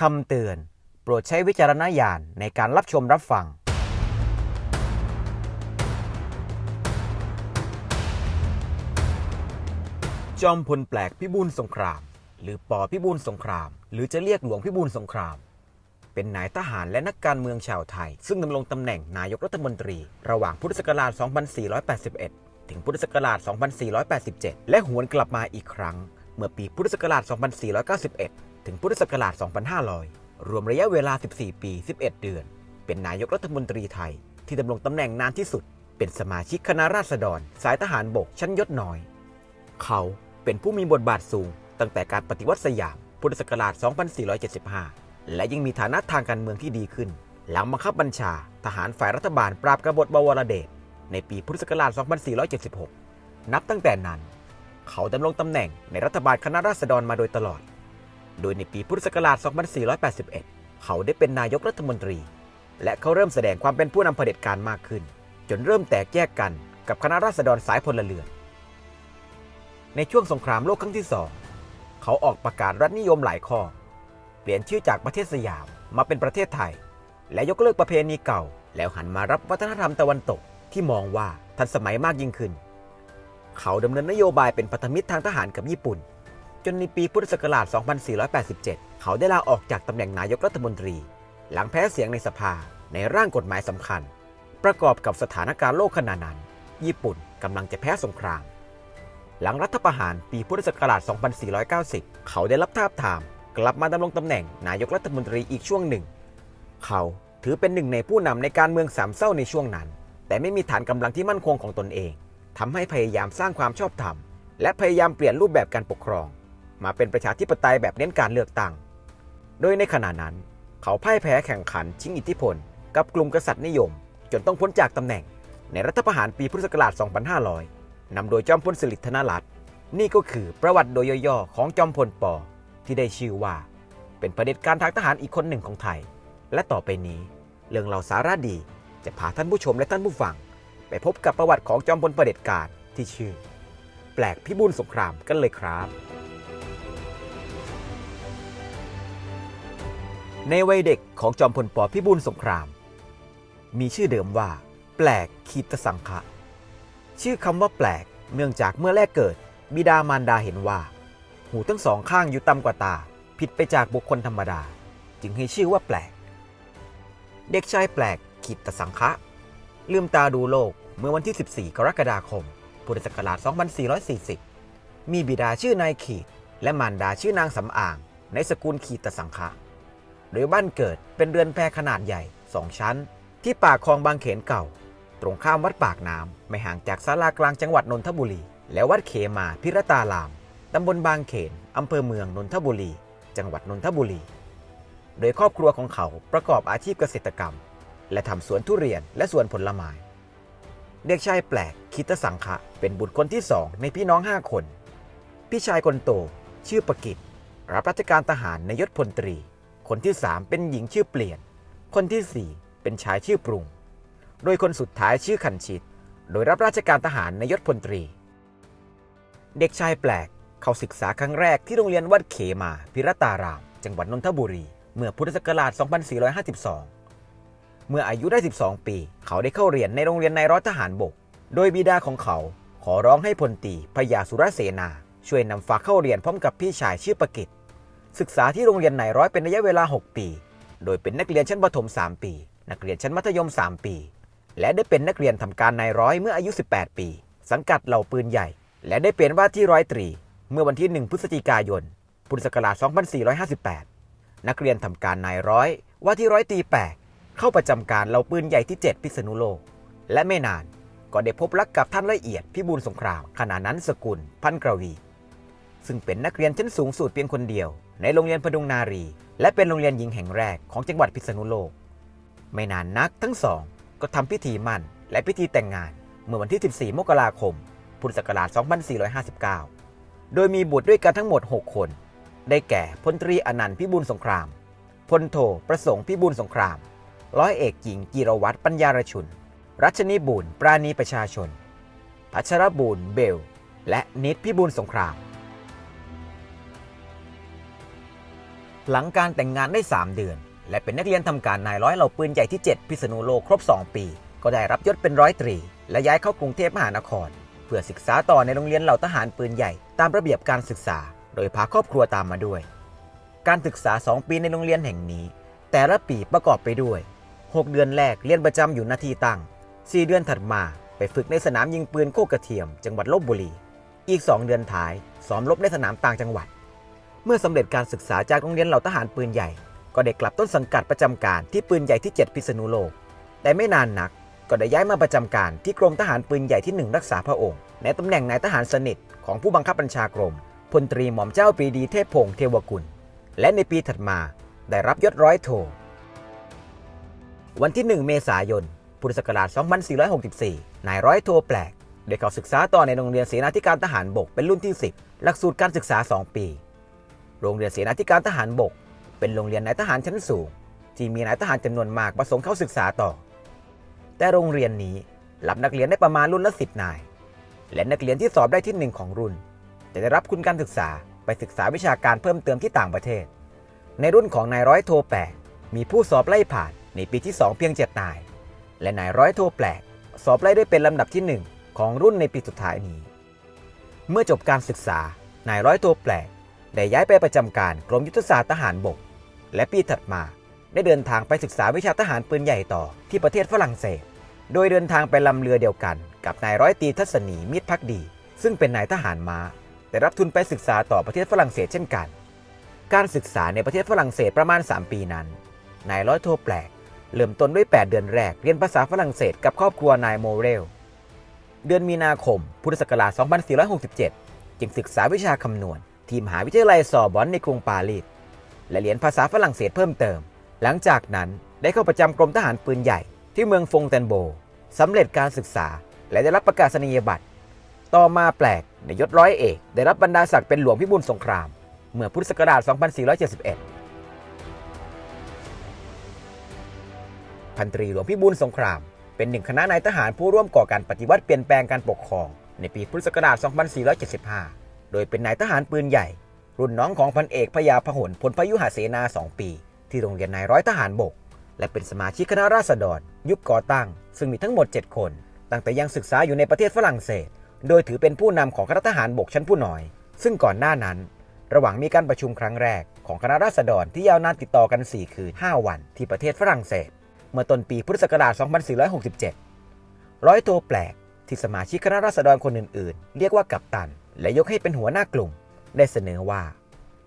คำเตือน โปรดใช้วิจารณญาณในการรับชมรับฟัง จอมพลแปลกพิบูลสงคราม หรือปอพิบูลสงคราม หรือจะเรียกหลวงพิบูลสงคราม เป็นนายทหารและนักการเมืองชาวไทย ซึ่งดำรงตำแหน่งนายกรัฐมนตรี ระหว่างพุทธศักราช 2481 ถึงพุทธศักราช 2487 และหวนกลับมาอีกครั้ง เมื่อปีพุทธศักราช 2491 ถึงพุทธศักราช 2500 รวมระยะเวลา 14 ปี 11 เดือน เป็นนายกรัฐมนตรีไทย ที่ดำรงตำแหน่งนานที่สุด เป็นสมาชิกคณะราษฎร สายทหารบกชั้นยศน้อย เขาเป็นผู้มีบทบาทสูง ตั้งแต่การปฏิวัติสยาม พุทธศักราช 2475 และยังมีฐานะทางการเมืองที่ดีขึ้น หลังบังคับบัญชา ทหารฝ่ายรัฐบาลปราบกบฏบวรเดช ในปีพุทธศักราช 2476 นับตั้งแต่นั้น เขาดำรงตำแหน่งในรัฐบาลคณะราษฎรมาโดยตลอด โดยในปีพุทธศักราช 2481 เขาได้เป็นนายกรัฐมนตรี และเขาเริ่มแสดงความเป็นผู้นำเผด็จการมากขึ้น จนเริ่มแตกแยกกันกับคณะราษฎรสายพลเรือน ในช่วงสงครามโลกครั้งที่สองเขาออกประกาศรัฐนิยมหลายข้อ เปลี่ยนชื่อจากประเทศสยามมาเป็นประเทศไทย และยกเลิกประเพณีเก่า แล้วหันมารับวัฒนธรรมตะวันตกที่มองว่าทันสมัยมากยิ่งขึ้น เขาดำเนินนโยบายเป็นพันธมิตรทางทหารกับญี่ปุ่น จนในปีพุทธศักราช 2487 เขาได้ลาออกจากตำแหน่งนายกรัฐมนตรี หลังแพ้เสียงในสภาในร่างกฎหมายสำคัญ ประกอบกับสถานการณ์โลกขณะนั้น ญี่ปุ่นกำลังจะแพ้สงคราม หลังรัฐประหารปีพุทธศักราช 2490 เขาได้รับทาบทาม กลับมาดำรงตำแหน่งนายกรัฐมนตรีอีกช่วงหนึ่ง เขาถือเป็นหนึ่งในผู้นำในการเมืองสามเศร้าในช่วงนั้น แต่ไม่มีฐานกำลังที่มั่นคงของตนเองทำให้พยายามสร้างความชอบธรรม และพยายามเปลี่ยนรูปแบบการปกครอง มาเป็นประชาธิปไตยแบบเน้นการเลือกตั้ง โดยในขณะนั้นเขาพ่ายแพ้แข่งขันชิงอิทธิพล กับกลุ่มกษัตริย์นิยม จนต้องพ้นจากตำแหน่ง ในรัฐประหารปีพุทธศักราช 2500นำโดยจอมพลสฤษดิ์ธนรัตน์นี่ก็คือประวัติโดยย่อๆของจอมพลปอที่ได้ชื่อว่า เป็นประเด็จการทางทหารอีกคนหนึ่งของไทย และต่อไปนี้ เรื่องเราสาระดีจะพาท่านผู้ชมและท่านผู้ฟัง ไปพบกับประวัติของจอมพลประเด็จการที่ชื่อ แปลกพิบูลสงครามกันเลยครับ ในวัยเด็กของจอมพลปพิบูลสงคราม มีชื่อเดิมว่า แปลกคีตสังคะชื่อคำว่าแปลกเนื่องจากเมื่อแรกเกิด บิดามารดาเห็นว่า หูทั้งสองข้างอยู่ต่ำกว่าตา ผิดไปจากบุคคลธรรมดา จึงให้ชื่อว่าแปลก เด็กชายแปลกขีตสังคะลืมตาดูโลกเมื่อวันที่ 14 กรกฎาคม พุทธศักราช 2440 มีบิดาชื่อนายขีด และมารดาชื่อนางสำอาง ในสกุลขีตสังคะ โดยบ้านเกิดเป็นเรือนแพขนาดใหญ่สองชั้น ที่ปากคลองบางเขนเก่า ตรงข้ามวัดปากน้ำไม่ห่างจากศาลากลางจังหวัดนนทบุรี และวัดเขมาพิรตารามตำบลบางเขนอำเภอเมืองนนทบุรี จังหวัดนนทบุรี โดยครอบครัวของเขาประกอบอาชีพเกษตรกรรม และทำสวนทุเรียนและสวนผลไม้เด็กชายแปลกคิตสังคะเป็นบุตรคนที่สองในพี่น้องห้าคน พี่ชายคนโต ชื่อประกิตรับราชการทหารในยศพลตรี คนที่สามเป็นหญิงชื่อเปลี่ยน คนที่สี่เป็นชายชื่อปรุง โดยคนสุดท้ายชื่อขันชิต โดยรับราชการทหารในยศพลตรี เด็กชายแปลกเขาศึกษาครั้งแรกที่โรงเรียนวัดเขมาพิรตาราม จังหวัดนนทบุรี เมื่อพุทธศักราช 2452 เมื่ออายุได้ 12 ปี เขาได้เข้าเรียนในโรงเรียนนายร้อยทหารบก โดยบิดาของเขาขอร้องให้พลตรีพยาสุรเสนา ช่วยนำฝากเข้าเรียนพร้อมกับพี่ชายชื่อประกิต ศึกษาที่โรงเรียนนายร้อยเป็นระยะเวลา 6 ปี โดยเป็นนักเรียนชั้นประถม 3 ปี นักเรียนชั้นมัธยม 3 ปี และได้เป็นนักเรียนทำการนายร้อยเมื่ออายุ 18 ปี สังกัดเหล่าปืนใหญ่ และได้เป็นว่าที่ร้อยตรี เมื่อวันที่ 1 พฤศจิกายน พุทธศักราช 2458 นักเรียนทำการนายร้อย ว่าที่ร้อยตีแปดเข้าประจำการเหล่าปืนใหญ่ที่ 7 พิษณุโลก และไม่นานก็ได้พบรักกับท่านละเอียดพิบูลสงครามขณะนั้นสกุล พันกรวี ซึ่งเป็นนักเรียนชั้นสูงสุดเพียงคนเดียว ในโรงเรียนพดุงนารี และเป็นโรงเรียนหญิงแห่งแรกของจังหวัดพิษณุโลก ไม่นานนักทั้งสอง ก็ทำพิธีมั่น และพิธีแต่งงานเมื่อวันที่ 14 มกราคม พุทธศักราช 2459 โดยมีบุตรด้วยกันทั้งหมด 6 คน ได้แก่พลตรีอนันต์พิบูลสงคราม พลโทประสงค์พิบูลสงคราม ร้อยเอกหญิงจิรวัตรปัญญารชุน รัชนีบูรณ์ปราณีประชาชนพัชรบูรณ์เบล และนิดพิบูลสงคราม หลังการแต่งงานได้ 3 เดือน และเป็นนักเรียนทำการนายร้อยเหล่าปืนใหญ่ที่ 7 พิษณุโลกครบ 2 ปี ก็ได้รับยศเป็นร้อยตรี และย้ายเข้ากรุงเทพมหานคร เพื่อศึกษาต่อในโรงเรียนเหล่าทหารปืนใหญ่ตามระเบียบการศึกษา โดยพาครอบครัวตามมาด้วย การศึกษา 2 ปีในโรงเรียนแห่งนี้ แต่ละปีประกอบไปด้วย 6 เดือนแรกเรียนประจำอยู่หน้าที่ตั้ง 4 เดือนถัดมา ไปฝึกในสนามยิงปืนโคกกระเทียม จังหวัดลบบุรี อีก 2 เดือนท้ายซ้อมรบในสนามต่างจังหวัด เมื่อสำเร็จการศึกษาจากโรงเรียนเหล่าทหารปืนใหญ่ ก็ได้กลับต้นสังกัดประจำการที่ปืนใหญ่ที่ 7 พิษณุโลก แต่ไม่นานนักก็ได้ย้ายมาประจำการที่กรมทหารปืนใหญ่ที่ 1 รักษาพระองค์ ในตำแหน่งนายทหารสนิทของผู้บังคับบัญชากรมพลตรีหม่อมเจ้าปรีดีเทพพงษ์เทวกุล และในปีถัดมาได้รับยศร้อยโท วันที่ 1 เมษายน พุทธศักราช 2464 นายร้อยโทแปลกได้เข้าศึกษาต่อในโรงเรียนเสนาธิการทหารบกเป็นรุ่นที่ 10 หลักสูตรการศึกษา 2 ปี โรงเรียนเสนาธิการทหารบก เป็นโรงเรียนนายทหารชั้นสูง ที่มีนายทหารจำนวนมากประสงค์เข้าศึกษาต่อ แต่โรงเรียนนี้รับนักเรียนได้ประมาณรุ่นละ10นาย และนักเรียนที่สอบได้ที่หนึ่งของรุ่น จะได้รับคุณการศึกษาไปศึกษาวิชาการเพิ่มเติมที่ต่างประเทศ ในรุ่นของนายร้อยโทแปลกมีผู้สอบไล่ผ่านในปีที่ 2 เพียง7นาย และนายร้อยโทแปลก สอบไล่ได้เป็นลำดับที่ 1 ของรุ่นในปีสุดท้ายนี้ เมื่อจบการศึกษานายร้อยโทแปลก ได้ย้ายไปประจำการกรมยุทธศาสตร์ทหารบก และปีถัดมา ได้เดินทางไปศึกษาวิชาทหารปืนใหญ่ต่อที่ประเทศฝรั่งเศส โดยเดินทางไปลำเรือเดียวกัน กับนายร้อยตีทัศนีมิตรพักดี ซึ่งเป็นนายทหารม้าได้รับทุนไปศึกษาต่อประเทศฝรั่งเศสเช่นกัน การศึกษาในประเทศฝรั่งเศสประมาณ 3 ปีนั้น นายร้อยโทแปลก เริ่มต้นด้วย 8 เดือนแรกเรียนภาษาฝรั่งเศสกับครอบครัวนายโมเรล เดือนมีนาคม พุทธศักราช 2467 จึงศึกษาวิชาคำนวณ ที่มหาวิทยาลัยซอบอนในกรุงปารีสและเรียนภาษาฝรั่งเศสเพิ่มเติม หลังจากนั้นได้เข้าประจำกรมทหารปืนใหญ่ที่เมืองฟงแตนโบสำเร็จการศึกษา และได้รับประกาศนียบัตร ต่อมาแปลกในยศร้อยเอก ได้รับบรรดาศักดิ์เป็นหลวงพิบูลสงคราม เมื่อพุทธศักราช 2471 พันตรีหลวงพิบูลสงคราม เป็นหนึ่งคณะนายทหารผู้ร่วมก่อการปฏิวัติเปลี่ยนแปลงการปกครอง ในปีพุทธศักราช 2475 โดยเป็นนายทหารปืนใหญ่ รุ่นน้องของพันเอกพยาพหลพลพยุหเสนา 2 ปี ที่โรงเรียนนายร้อยทหารบก และเป็นสมาชิกคณะราษฎร ยุคก่อตั้ง ซึ่งมีทั้งหมด 7 คน ตั้งแต่ยังศึกษาอยู่ในประเทศฝรั่งเศส โดยถือเป็นผู้นำของคณะทหารบกชั้นผู้น้อย ซึ่งก่อนหน้านั้น ระหว่างมีการประชุมครั้งแรกของคณะราษฎรที่ยาวนานติดต่อกัน 4 คืน 5 วัน ที่ประเทศฝรั่งเศส เมื่อต้นปีพุทธศักราช 2467 ร้อยโทแปลกที่สมาชิกคณะราษฎรคนอื่น ๆ เรียกว่ากัปตัน และยกให้เป็นหัวหน้ากลุ่ม ได้เสนอว่า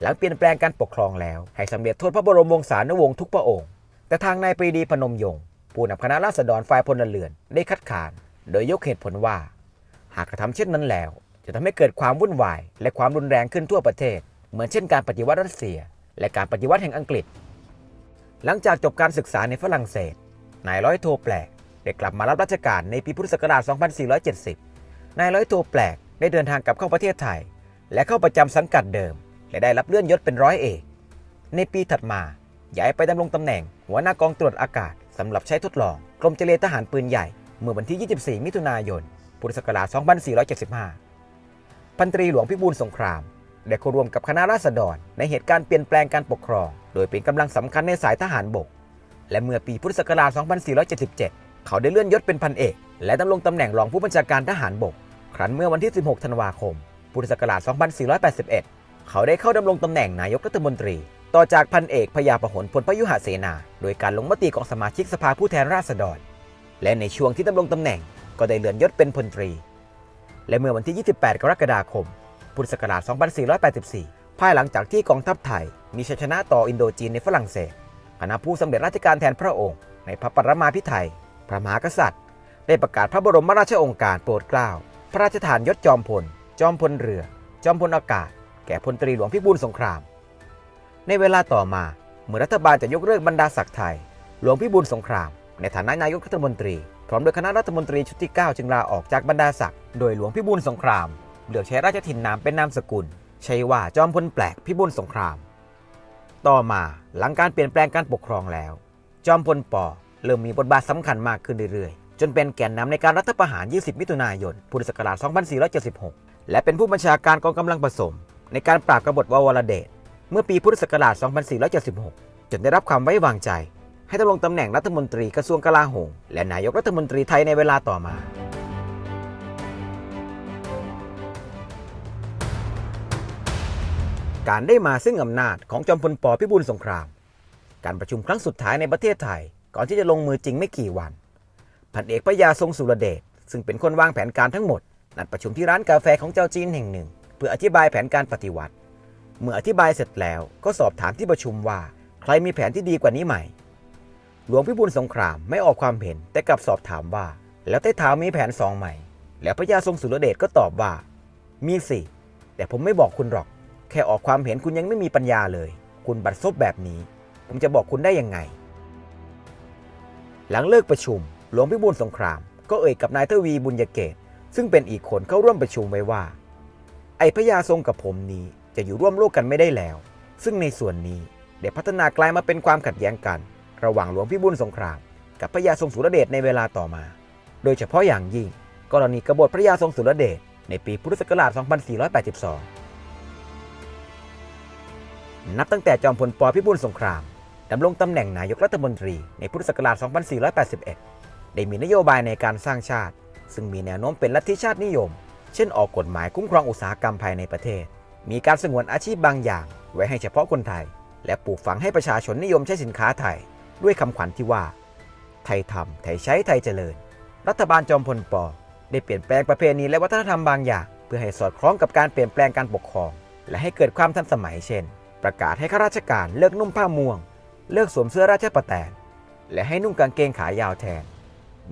หลังเปลี่ยนแปลงการปกครองแล้ว ให้สำเร็จโทษพระบรมวงศานุวงศ์ทุกพระองค์ แต่ทางนายปรีดีพนมยงค์ผู้นำคณะราษฎรฝ่ายพลเรือนได้คัดค้าน โดยยกเหตุผลว่า หากกระทำเช่นนั้นแล้ว จะทำให้เกิดความวุ่นวาย และความรุนแรงขึ้นทั่วประเทศ เหมือนเช่นการปฏิวัติรัสเซีย และการปฏิวัติแห่งอังกฤษ หลังจากจบการศึกษาในฝรั่งเศส นายร้อยโทแปลกได้กลับมารับราชการในปีพุทธศักราช 2470 นายร้อยโทแปลก ได้เดินทางกลับเข้าประเทศไทย และเข้าประจำสังกัดเดิม และได้รับเลื่อนยศเป็นร้อยเอก ในปีถัดมาย้ายไปดำรงตำแหน่ง หัวหน้ากองตรวจอากาศสำหรับใช้ทดลอง กรมเจรทหารปืนใหญ่ เมื่อวันที่ 24 มิถุนายน พุทธศักราช 2475 พันตรีหลวงพิบูลสงคราม ได้เข้าร่วมกับคณะราษฎร ในเหตุการณ์เปลี่ยนแปลงการปกครอง โดยเป็นกำลังสำคัญในสายทหารบก และเมื่อปีพุทธศักราช 2477 เขาได้เลื่อนยศเป็นพันเอก และดำรงตำแหน่งรองผู้บัญชาการทหารบก ครั้นเมื่อวันที่ 16 ธันวาคม พุทธศักราช 2481 เขาได้เข้าดำรงตำแหน่งนายกรัฐมนตรี ต่อจากพันเอกพยาพหลพลพยุหเสนา โดยการลงมติของสมาชิกสภาผู้แทนราษฎร และในช่วงที่ดำรงตำแหน่งก็ได้เลื่อนยศเป็นพลตรี และเมื่อวันที่ 28 กรกฎาคม พุทธศักราช 2484 ภายหลังจากที่กองทัพไทย มีชัยชนะต่ออินโดจีนในฝรั่งเศสคณะผู้สำเร็จราชการแทนพระองค์ ในพระปรมาภิไธยพระมหากษัตริย์ ได้ประกาศพระบรมราชโองการโปรดเกล้า พระราชทานยศจอมพล จอมพลเรือ จอมพลอากาศ แก่พลตรีหลวงพิบูลสงคราม ในเวลาต่อมาเมื่อรัฐบาลจะยกเลิกบรรดาศักดิ์ไทย หลวงพิบูลสงคราม ในฐานะนายกรัฐมนตรี พร้อมโดยคณะรัฐมนตรีชุดที่ 9 จึงลาออกจากบรรดาศักดิ์โดยหลวงพิบูลสงครามเลือกใช้ราชทินนามเป็นนามสกุลใช้ว่าจอมพลแปลกพิบูลสงคราม ต่อมาหลังการเปลี่ยนแปลงการปกครองแล้ว จอมพลปอเริ่มมีบทบาทสำคัญมากขึ้นเรื่อยๆ จนเป็นแกนนำในการรัฐประหาร 20 มิถุนายน พุทธศักราช 2476 และเป็นผู้บัญชาการกองกำลังผสม ในการปราบกบฏววรเดชเมื่อปีพุทธศักราช 2476 จนได้รับความไว้วางใจ ให้ดำรงตำแหน่งรัฐมนตรีกระทรวงกลาโหมและนายกรัฐมนตรีไทยในเวลาต่อมา การได้มาซึ่งอำนาจของจอมพลปพิบูลสงคราม การประชุมครั้งสุดท้ายในประเทศไทย ก่อนที่จะลงมือจริงไม่กี่วัน พันเอกพระยาทรงสุรเดชซึ่งเป็นคนวางแผนการทั้งหมด นัดประชุมที่ร้านกาแฟของเจ้าจีนแห่งหนึ่ง เพื่ออธิบายแผนการปฏิวัติ เมื่ออธิบายเสร็จแล้วก็สอบถามที่ประชุมว่าใครมีแผนที่ดีกว่านี้ไหมหลวงพิบูลสงครามไม่ออกความเห็นแต่กลับสอบถามว่า แล้วใต้เท้ามีแผนสองใหม่ แล้วพระยาทรงสุรเดชก็ตอบว่า มีสิแต่ผมไม่บอกคุณหรอก แค่ออกความเห็นคุณยังไม่มีปัญญาเลย คุณบัดซบแบบนี้ ผมจะบอกคุณได้ยังไง หลังเลิกประชุม หลวงพิบูลสงคราม ก็เอ่ยกับนายทวีบุญยเกต ซึ่งเป็นอีกคนเข้าร่วมประชุมไว้ว่า ไอพระยาทรงกับผมนี้จะอยู่ร่วมโลกกันไม่ได้แล้ว ซึ่งในส่วนนี้ได้พัฒนากลายมาเป็นความขัดแย้งกัน ระหว่างหลวงพิบูลสงคราม กับพระยาทรงสุรเดชในเวลาต่อมา โดยเฉพาะอย่างยิ่ง กรณีกบฏพระยาทรงสุรเดชในปีพุทธศักราช 2482 นับตั้งแต่จอมพลปพิบูลสงครามดำรงตำแหน่งนายกรัฐมนตรีในพุทธศักราช 2481 ได้มีนโยบายในการสร้างชาติ ซึ่งมีแนวโน้มเป็นลัทธิชาตินิยม เช่นออกกฎหมายคุ้มครองอุตสาหกรรมภายในประเทศ มีการสงวนอาชีพบางอย่าง ไว้ให้เฉพาะคนไทย และปลูกฝังให้ประชาชนนิยมใช้สินค้าไทย ด้วยคำขวัญที่ว่า ไทยทำไทยใช้ไทยเจริญ รัฐบาลจอมพลปได้เปลี่ยนแปลงประเพณีและวัฒนธรรมบางอย่าง เพื่อให้สอดคล้องกับการเปลี่ยนแปลงการปกครอง และให้เกิดความทันสมัยเช่น ประกาศให้ข้าราชการเลิกนุ่งผ้าม่วง เลิกสวมเสื้อราชประแตนและให้นุ่งกางเกงขายาวแทน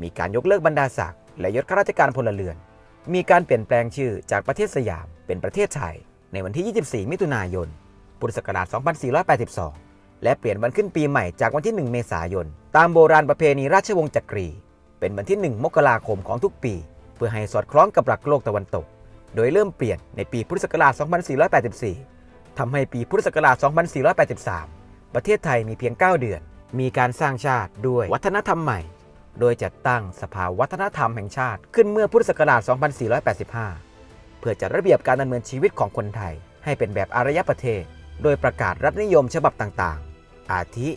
มีการยกเลิกบรรดาศักดิ์และยศข้าราชการพลเรือน มีการเปลี่ยนแปลงชื่อจากประเทศสยามเป็นประเทศไทย ในวันที่ 24 มิถุนายน พุทธศักราช 2482 และเปลี่ยนวันขึ้นปีใหม่จากวันที่ 1 เมษายน ตามโบราณประเพณีราชวงศ์จักรี เป็นวันที่ 1 มกราคมของทุกปี เพื่อให้สอดคล้องกับหลักโลกตะวันตก โดยเริ่มเปลี่ยนในปีพุทธศักราช 2484 ทำให้ปีพุทธศักราช 2483 ประเทศไทยมีเพียง 9 เดือน มีการสร้างชาติด้วยวัฒนธรรมใหม่ โดยจัดตั้งสภาวัฒนธรรมแห่งชาติขึ้นเมื่อพุทธศักราช 2485 เพื่อจัดระเบียบการดำเนินชีวิตของคนไทย ให้เป็นแบบอารยประเทศ โดยประกาศรัฐนิยมฉบับต่างๆ อาทิ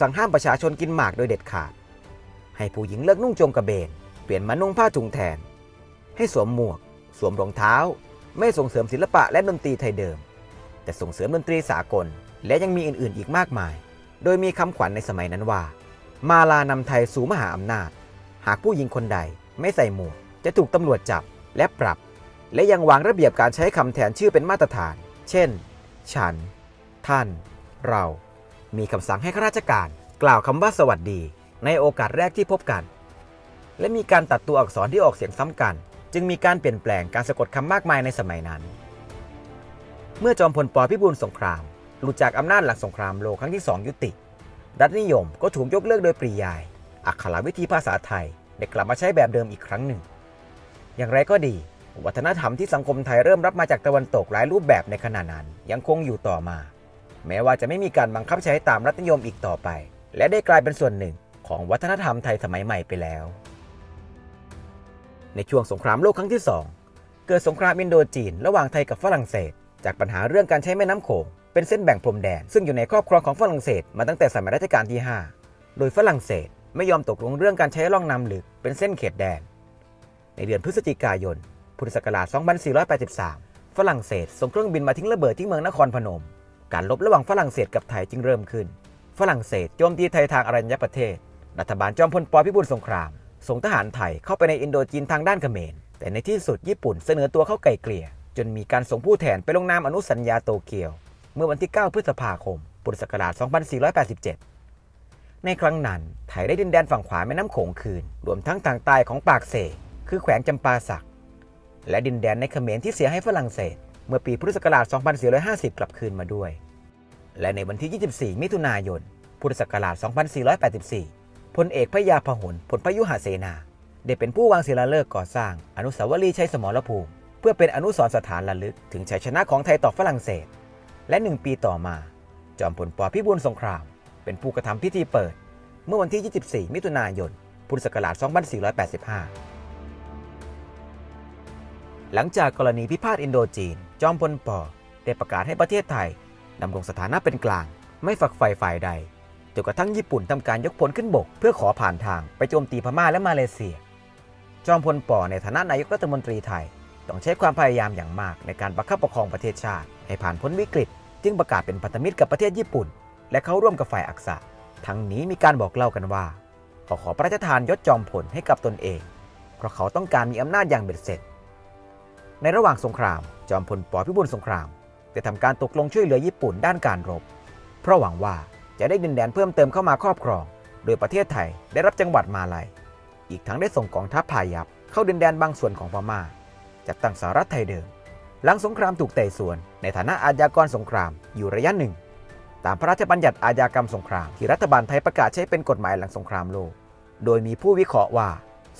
สั่งห้ามประชาชนกินหมากโดยเด็ดขาด ให้ผู้หญิงเลิกนุ่งโจงกระเบน เปลี่ยนมานุ่งผ้าถุงแทน ให้สวมหมวก สวมรองเท้า ไม่ส่งเสริมศิลปะและดนตรีไทยเดิม แต่ส่งเสริมดนตรีสากล และยังมีอื่นๆ อีกมากมาย โดยมีคำขวัญในสมัยนั้นว่า มาลานำไทยสู่มหาอำนาจ หากผู้หญิงคนใดไม่ใส่หมวกจะถูกตำรวจจับและปรับ และยังวางระเบียบการใช้คำแทนชื่อเป็นมาตรฐาน เช่น ฉัน ท่าน เรา มีคำสั่งให้ข้าราชการ กล่าวคำว่าสวัสดี ในโอกาสแรกที่พบกัน และมีการตัดตัวอักษรที่ออกเสียงซ้ำกัน จึงมีการเปลี่ยนแปลงการสะกดคำมากมายในสมัยนั้น เมื่อจอมพลปพิบูลสงครามหลุดจากอำนาจหลังสงครามโลกครั้งที่2ยุติ รัฐนิยมก็ถูกยกเลิกโดยปริยาย อักขรวิธีภาษาไทยได้กลับมาใช้แบบเดิมอีกครั้งหนึ่ง อย่างไรก็ดี วัฒนธรรมที่สังคมไทยเริ่มรับมาจากตะวันตกหลายรูปแบบในขณะนั้นยังคงอยู่ต่อมา แม้ว่าจะไม่มีการบังคับใช้ตามรัฐนิยมอีกต่อไป และได้กลายเป็นส่วนหนึ่งของวัฒนธรรมไทยสมัยใหม่ไปแล้ว ในช่วงสงครามโลกครั้งที่ 2 เกิดสงครามอินโดจีน ระหว่างไทยกับฝรั่งเศส จากปัญหาเรื่องการใช้แม่น้ำโขง เป็นเส้นแบ่งพรมแดน ซึ่งอยู่ในครอบครองของฝรั่งเศสมาตั้งแต่สมัยรัชกาลที่ 5 โดยฝรั่งเศสไม่ยอมตกลงเรื่องการใช้ร่องน้ำลึกเป็นเส้นเขตแดน ในเดือนพฤศจิกายน พุทธศักราช 2483 ฝรั่งเศสส่งเครื่องบินมาทิ้งระเบิดที่เมืองนครพนม การลบระหว่างฝรั่งเศสกับไทยจึงเริ่มขึ้น ฝรั่งเศสโจมตีไทยทางอรัญญประเทศ รัฐบาลจอมพลปพิบูลสงคราม ส่งทหารไทยเข้าไปในอินโดจีนทางด้านเขมร แต่ในที่สุดญี่ปุ่นเสนอตัวเข้าไกลเกลี่ย จนมีการส่งผู้แทนไปลงนามอนุสัญญาโตเกียว เมื่อวันที่ 9 พฤษภาคม พุทธศักราช 2487 ในครั้งนั้น ไทยได้ดินแดนฝั่งขวาแม่น้ำโขงคืน รวมทั้งทางใต้ของปากเสคือแขวงจำปาสัก และดินแดนในเขมรที่เสียให้ฝรั่งเศส เมื่อปีพุทธศักราช 2450 กลับคืนมาด้วย และในวันที่ 24 มิถุนายน พุทธศักราช 2484 พลเอกพยาพหลพลพยุหเสนา ได้เป็นผู้วางศิลาฤกษ์ก่อสร้าง อนุสาวรีย์ชัยสมรภูมิ เพื่อเป็นอนุสรณ์สถานระลึกถึงชัยชนะของไทยต่อฝรั่งเศส และหนึ่งปีต่อมา จอมพลปพิบูลสงคราม เป็นผู้กระทำพิธีเปิด เมื่อวันที่ 24 มิถุนายน พุทธศักราช 2485 หลังจากกรณีพิพาทอินโดจีน จอมพลปได้ประกาศให้ประเทศไทยดำรงสถานะเป็นกลาง ไม่ฝักใฝ่ฝ่ายใดจนกระทั่งญี่ปุ่นทำการยกพลขึ้นบก เพื่อขอผ่านทางไปโจมตีพม่าและมาเลเซีย จอมพลปอในฐานะนายกรัฐมนตรีไทย ต้องใช้ความพยายามอย่างมากในการประคับประคองประเทศชาติ ให้ผ่านพ้นวิกฤต จึงประกาศเป็นพันธมิตรกับประเทศญี่ปุ่น และเข้าร่วมกับฝ่ายอักษะ ทั้งนี้มีการบอกเล่ากันว่าเขาขอพระราชทานยศจอมพลให้กับตนเอง เพราะเขาต้องการมีอำนาจอย่างเบ็ดเสร็จ ในระหว่างสงคราม จอมพลปอพิบูลสงครามได้ทำการตกลงช่วยเหลือญี่ปุ่นด้านการรบ เพราะหวังว่าจะได้ดินแดนเพิ่มเติมเข้ามาครอบครอง โดยประเทศไทยได้รับจังหวัดมาลัยอีกทั้งได้ส่งกองทัพพายัพเข้าดินแดนบางส่วนของพม่า จากตั้งสหรัฐไทยเดิม หลังสงครามถูกไต่สวน ในฐานะอาญากรสงครามอยู่ระยะหนึ่ง ตามพระราชบัญญัติอาญากรรมสงครามที่รัฐบาลไทยประกาศใช้เป็นกฎหมายหลังสงครามโลก โดยมีผู้วิเคราะห์ว่า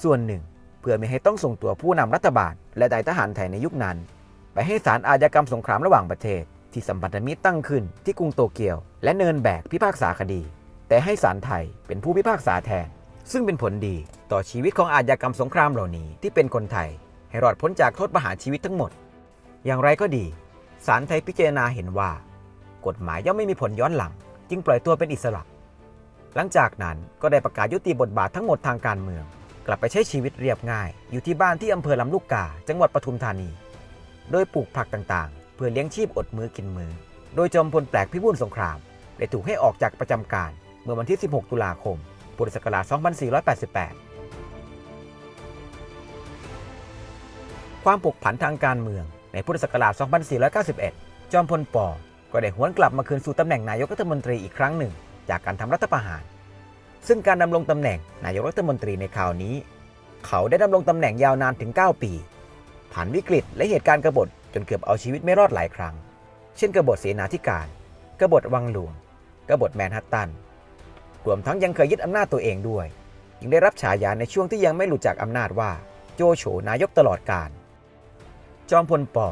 ส่วนหนึ่ง เพื่อไม่ให้ต้องส่งตัวผู้นำรัฐบาล และนายทหารไทยในยุคนั้น ไปให้ศาลอาญากรรมสงครามระหว่างประเทศ ที่สัมพันธมิตรตั้งขึ้นที่กรุงโตเกียว และเนินแบกพิพากษาคดี แต่ให้ศาลไทยเป็นผู้พิพากษาแทนซึ่งเป็นผลดีต่อชีวิตของอาญากรรมสงครามเหล่านี้ที่เป็นคนไทย ให้รอดพ้นจากโทษประหารชีวิตทั้งหมด อย่างไรก็ดีศาลไทยพิจารณาเห็นว่า กฎหมายย่อมไม่มีผลย้อนหลัง จึงปล่อยตัวเป็นอิสระ หลังจากนั้นก็ได้ประกาศยุติบทบาททั้งหมดทางการเมือง กลับไปใช้ชีวิตเรียบง่าย อยู่ที่บ้านที่อำเภอลำลูกกา จังหวัดปทุมธานี โดยปลูกผักต่างๆ เพื่อเลี้ยงชีพอดมือกินมือ โดยจอมพลแปลกพิบูลสงคราม ได้ถูกให้ออกจากประจำการเมื่อวันที่ 16 ตุลาคม พุทธศักราช 2488 ความผกผันทางการเมือง ในพุทธศักราช 2491 จอมพลปก็ได้หวนกลับมาคืนสู่ตำแหน่งนายกรัฐมนตรีอีกครั้งหนึ่ง จากการทำรัฐประหาร ซึ่งการดำรงตำแหน่งนายกรัฐมนตรีในคราวนี้ เขาได้ดำรงตำแหน่งยาวนานถึง 9 ปี ผ่านวิกฤตและเหตุการณ์กบฏจนเกือบเอาชีวิตไม่รอดหลายครั้ง เช่นกบฏเสนาธิการ กบฏวังหลวง กบฏแมนฮัตตัน รวมทั้งยังเคยยึดอำนาจตัวเองด้วย ยังได้รับฉายาในช่วงที่ยังไม่หลุดจากอำนาจว่า โจโฉนายกตลอดกาล จอมพลปอ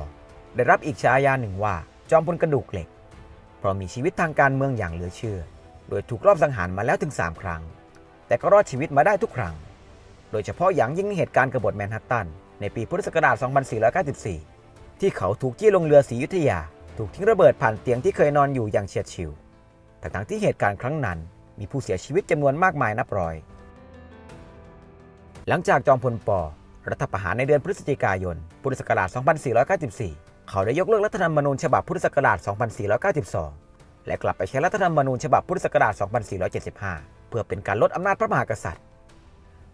ได้รับอีกฉายาหนึ่งว่า จอมพลกระดูกเหล็ก เพราะมีชีวิตทางการเมืองอย่างเหลือเชื่อ โดยถูกรอบสังหารมาแล้วถึง 3 ครั้ง แต่ก็รอดชีวิตมาได้ทุกครั้ง โดยเฉพาะอย่างยิ่งในเหตุการณ์กบฏแมนฮัตตัน ในปีพุทธศักราช 2494 ที่เขาถูกจี้ลงเรือศรียุทธยา ถูกทิ้งระเบิดผ่านเตียงที่เคยนอนอยู่อย่างเฉียดฉิวทั้งที่เหตุการณ์ครั้งนั้นมีผู้เสียชีวิตจำนวนมากมายนับร้อย หลังจากจอมพลป รัฐประหารในเดือนพฤศจิกายน พุทธศักราช 2494 เขาได้ยกเลิกรัฐธรรมนูญฉบับพุทธศักราช 2492 และกลับไปใช้รัฐธรรมนูญฉบับพุทธศักราช 2475 เพื่อเป็นการลดอำนาจพระมหากษัตริย์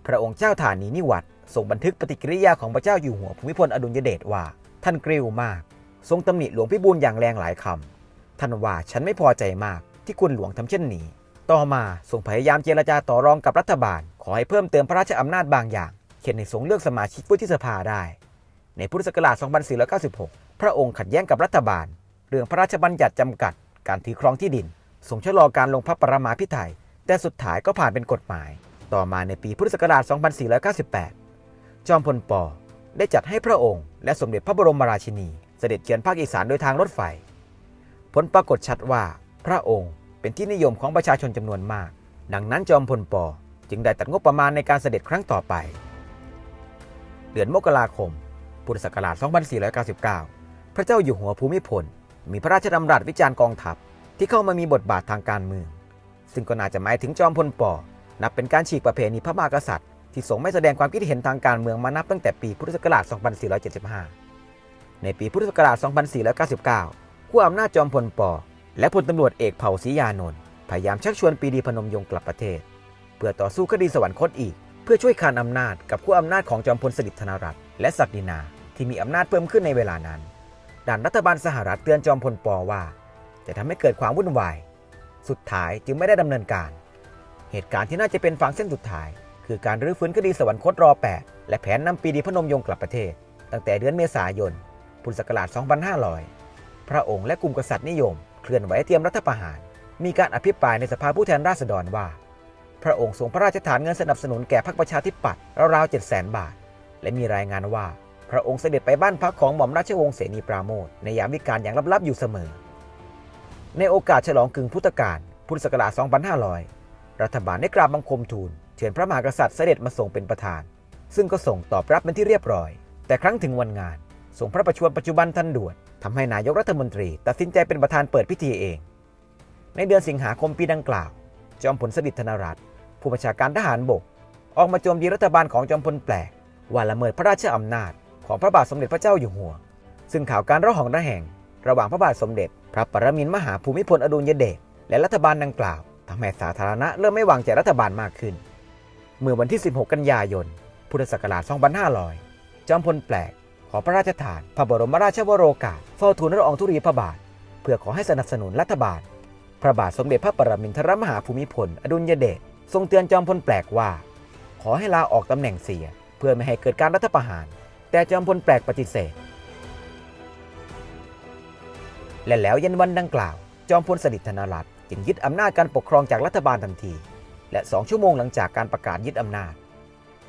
พระองค์เจ้าฐานีนิวัตส่งบันทึกปฏิกิริยาของพระเจ้าอยู่หัวภูมิพลอดุลยเดชว่า ท่านกริ้วมาก ทรงตำหนิหลวงพิบูลอย่างแรงหลายคำท่านว่าฉันไม่พอใจมากที่คุณหลวงทำเช่นนี้ ต่อมาทรงพยายามเจรจาต่อรองกับรัฐบาล ขอให้เพิ่มเติมพระราชอำนาจบางอย่าง เช่นให้ทรงเลือกสมาชิกวุฒิสภาได้ ในพุทธศักราช 2496 พระองค์ขัดแย้งกับรัฐบาล เรื่องพระราชบัญญัติจำกัด การถือครองที่ดินทรงชะลอการลงพระปรมาภิไธยแต่สุดท้ายก็ผ่านเป็นกฎหมาย ต่อมาในปีพุทธศักราช 2498 จอมพลปได้จัดให้พระองค์ และสมเด็จพระบรมราชินี เสด็จเยือนภาคอีสานโดยทางรถไฟ ผลปรากฏชัดว่าพระองค์เป็นที่นิยมของประชาชนจำนวนมาก ดังนั้นจอมพลปจึงได้ตัดงบประมาณในการเสด็จครั้งต่อไป เดือนมกราคม พุทธศักราช 2499 พระเจ้าอยู่หัวภูมิพล มีพระราชดำรัสวิจารณ์กองทัพที่เข้ามามีบทบาททางการเมือง ซึ่งก็น่าจะหมายถึงจอมพลปนับเป็นการฉีกประเพณีพระมหากษัตริย์ ที่ทรงไม่แสดงความคิดเห็นทางการเมืองมานับตั้งแต่ปีพุทธศักราช 2475 ในปีพุทธศักราช 2499ผู้อำนาจจอมพลปและพลตำรวจเอกเผ่าศรียานนท์พยายามชักชวนปีดีพนมยงค์กลับประเทศ เพื่อต่อสู้คดีสวรรคตอีก พื่อช่วยคานอำนาจกับผู้อำนาจของจอมพลสฤษดิ์ธนรัตน์และศักดินาที่มีอำนาจเพิ่มขึ้นในเวลานั้น ด่านรัฐบาลสหรัฐเตือนจอมพลปว่า จะทำให้เกิดความวุ่นวาย สุดท้ายจึงไม่ได้ดำเนินการ เหตุการณ์ที่น่าจะเป็นฟางเส้นสุดท้าย คือการรื้อฟื้นคดีสวรรคตรอ 8 และแผนนำปรีดีพนมยงกลับประเทศ ตั้งแต่เดือนเมษายน พุทธศักราช 2500 พระองค์และกลุ่มกษัตริย์นิยม เคลื่อนไหวเตรียมรัฐประหาร มีการอภิปรายในสภาผู้แทนราษฎรว่า พระองค์ทรงพระราชทานเงินสนับสนุนแก่พรรคประชาธิปัตย์ราวๆ7 0 0 0 0บาท และมีรายงานว่า พระองค์เสด็จไปบ้านพักของหม่อมราชวงศ์เสนีปราโมทในยามวิกาลอย่างลับๆอยู่เสมอ ในโอกาสฉลองกึ่งพุทธกาลพุทธศักราช 2500 รัฐบาลได้กราบบังคมทูลเชิญพระมหากษัตริย์เสด็จมาส่งเป็นประธาน ซึ่งก็ส่งตอบรับเป็นที่เรียบร้อย แต่ครั้งถึงวันงานส่งพระประชวรปัจจุบันทันด่วนทำให้นายกรัฐมนตรี ตัดสินใจเป็นประธานเปิดพิธีเอง ในเดือนสิงหาคมปีดังกล่าว จอมพลสฤษดิ์ธนรัตน์ ผู้บัญชาการทหารบก ออกมาโจมตีรัฐบาลของจอมพลแปลก ว่าละเมิดพระราชอำนาจของพระบาทสมเด็จพระเจ้าอยู่หัว ซึ่งข่าวการระหองระแหง ระหว่างพระบาทสมเด็จ พระปรมินทรมหาภูมิพลอดุลยเดชและรัฐบาลดังกล่าวทำให้สาธารณะเริ่มไม่วางใจรัฐบาลมากขึ้น เมื่อวันที่ 16 กันยายน พุทธศักราช 2500 จอมพลแปลก ขอพระราชทานพระบรมราชวโรกาสเฝ้าทูลละอองธุลีพระบาท เพื่อขอให้สนับสนุนรัฐบาล พระบาทสมเด็จพระปรมินทรมหาภูมิพล อดุลยเดช ทรงเตือนจอมพลแปลกว่า ขอให้ลาออกตำแหน่งเสีย เพื่อไม่ให้เกิดการรัฐประหาร แต่จอมพลแปลกปฏิเสธ และแล้วเย็นวันดังกล่าว จอมพลสฤษดิ์ธนรัตน์จึงยึดอำนาจการปกครองจากรัฐบาลทันที และสองชั่วโมงหลังจากการประกาศยึดอำนาจ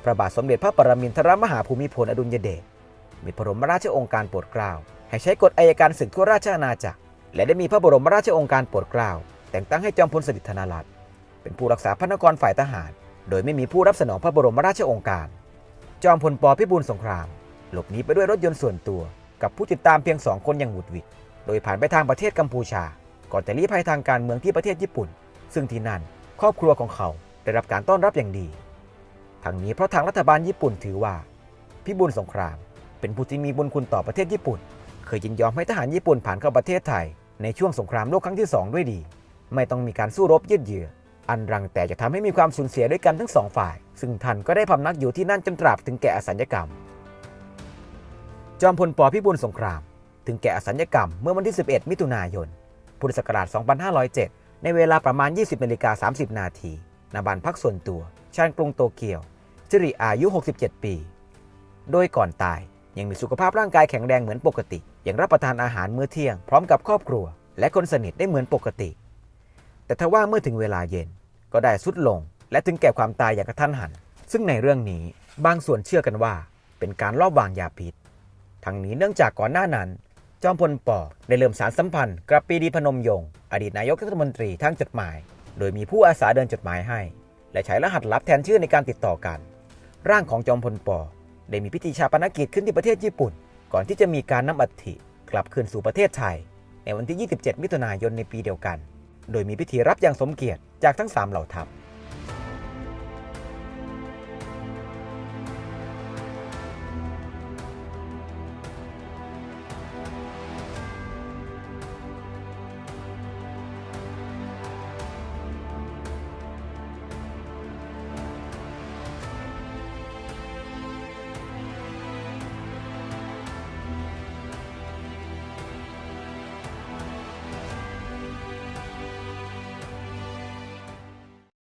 พระบาทสมเด็จพระปรมินทรมหาภูมิพลอดุลยเดชมีพระบรมราชองค์การโปรดเกล้าให้ใช้กฎอัยการศึกทั่วราชอาณาจักร และได้มีพระบรมราชองค์การโปรดเกล้าแต่งตั้งให้จอมพลสฤษดิ์ธนรัตน์ เป็นผู้รักษาพระนครฝ่ายทหาร โดยไม่มีผู้รับสนองพระบรมราชโองการ จอมพลปพิบูลสงคราม หลบหนีไปด้วยรถยนต์ส่วนตัว กับผู้ติดตามเพียงสองคนอย่างหวุดหวิดโดยผ่านไปทางประเทศกัมพูชา ก่อนจะลี้ภัยทางการเมืองที่ประเทศญี่ปุ่น ซึ่งที่นั่นครอบครัวของเขาได้รับการต้อนรับอย่างดี ทั้งนี้เพราะทางรัฐบาลญี่ปุ่นถือว่า พิบูลสงคราม เป็นผู้ที่มีบุญคุณต่อประเทศญี่ปุ่น เคยยินยอมให้ทหารญี่ปุ่นผ่านเข้าประเทศไทย ในช่วงสงครามโลกครั้งที่สองด้วยดี ไม่ต้องมีการสู้รบยืดเยื้อ อันรังแต่จะทำให้มีความสูญเสียด้วยกันทั้งสองฝ่าย ซึ่งท่านก็ได้พำนักอยู่ที่นั่นจนตราบถึงแก่อสัญญกรรม จอมพลปพิบูลสงคราม ถึงแก่อสัญญกรรมเมื่อวันที่ 11 มิถุนายน พุทธศักราช 2507 ในเวลาประมาณ 20นาฬิกา30 นาทีณบ้านพักส่วนตัว ชานกรุงโตเกียวสิริอายุ 67 ปี โดยก่อนตายยังมีสุขภาพร่างกายแข็งแรงเหมือนปกติ ยังรับประทานอาหารมื้อเที่ยง พร้อมกับครอบครัว และคนสนิทได้เหมือนปกติ แต่ทว่าเมื่อถึงเวลาเย็นก็ได้สุดลง และถึงแก่ความตายอย่างกระทันหัน ซึ่งในเรื่องนี้บางส่วนเชื่อกันว่า เป็นการลอบวางยาพิษ ทั้งนี้เนื่องจากก่อนหน้านั้น จอมพลปอได้เริ่มสารสัมพันธ์กับปีดีพนมยงค์อดีตนายกรัฐมนตรีทางจดหมาย โดยมีผู้อาสาเดินจดหมายให้ และใช้รหัสลับแทนชื่อในการติดต่อกัน ร่างของจอมพลปอได้มีพิธีชาปนกิจขึ้นที่ประเทศญี่ปุ่น ก่อนที่จะมีการนำอัฐิกลับคืนสู่ประเทศไทย ในวันที่ 27 มิถุนายนในปีเดียวกัน โดยมีพิธีรับอย่างสมเกียรติจากทั้งสามเหล่าทัพ